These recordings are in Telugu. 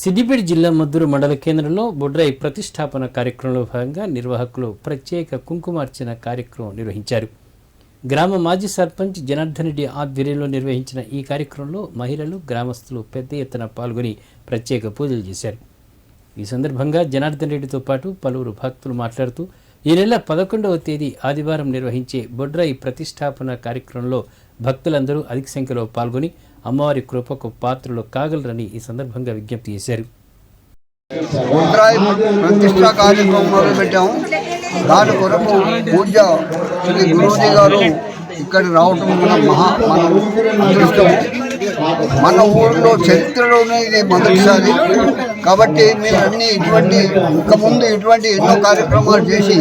సిద్దిపేట జిల్లా మద్దూరు మండల కేంద్రంలో బొడ్రాయి ప్రతిష్టాపన కార్యక్రమంలో భాగంగా నిర్వాహకులు ప్రత్యేక కుంకుమార్చన కార్యక్రమం నిర్వహించారు. గ్రామ మాజీ సర్పంచ్ జనార్దన్ రెడ్డి ఆధ్వర్యంలో నిర్వహించిన ఈ కార్యక్రమంలో మహిళలు గ్రామస్తులు పెద్ద ఎత్తున పాల్గొని ప్రత్యేక పూజలు చేశారు. ఈ సందర్భంగా జనార్దన్ రెడ్డితో పాటు పలువురు భక్తులు మాట్లాడుతూ ఈ నెల పదకొండవ తేదీ ఆదివారం నిర్వహించే బొడ్రాయి ప్రతిష్టాపన కార్యక్రమంలో భక్తులందరూ అధిక సంఖ్యలో పాల్గొని అమ్మవారి కృపకు పాత్రలు కాగలరని ఈ సందర్భంగా విజ్ఞప్తి చేశారు. ప్రతిష్ట కార్యక్రమం మొదలుపెట్టాము దాని కొరకు పూజ శ్రీ గురువుజీ గారు ఇక్కడ రావటం మన మహా మన అదృష్టం మన ఊరిలో చరిత్రలోనే ఇది మొదటిసారి. కాబట్టి మేము అన్ని ఇటువంటి ఇంకా ముందు ఇటువంటి ఎన్నో కార్యక్రమాలు చేసి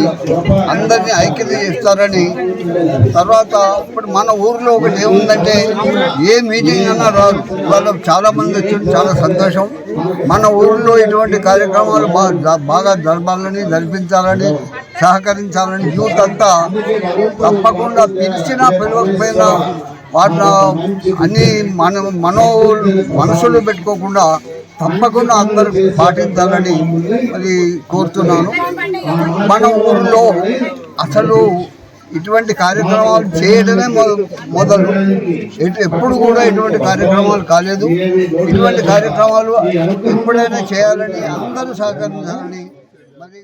అందరినీ ఐక్యత చేస్తారని తర్వాత ఇప్పుడు మన ఊర్లో ఒకటి ఏముందంటే ఏ మీటింగ్ అన్నా రాదు. వాళ్ళు చాలామంది వచ్చి చాలా సంతోషం. మన ఊళ్ళో ఇటువంటి కార్యక్రమాలు బాగా బాగా జరపాలని జరిపించాలని సహకరించాలని యూత్ అంతా తప్పకుండా పిలిచినా పిలవకపోయినా వాళ్ళ అన్ని మన మనో మనసులో పెట్టుకోకుండా తప్పకుండా అందరూ పాటించాలని మరి కోరుతున్నాను. మన ఊళ్ళో అసలు ఇటువంటి కార్యక్రమాలు చేయడమే మొ- మొదలు. ఎప్పుడు కూడా ఇటువంటి కార్యక్రమాలు కాలేదు. ఇటువంటి కార్యక్రమాలు ఎప్పుడైనా చేయాలని అందరూ సహకరించాలని మరి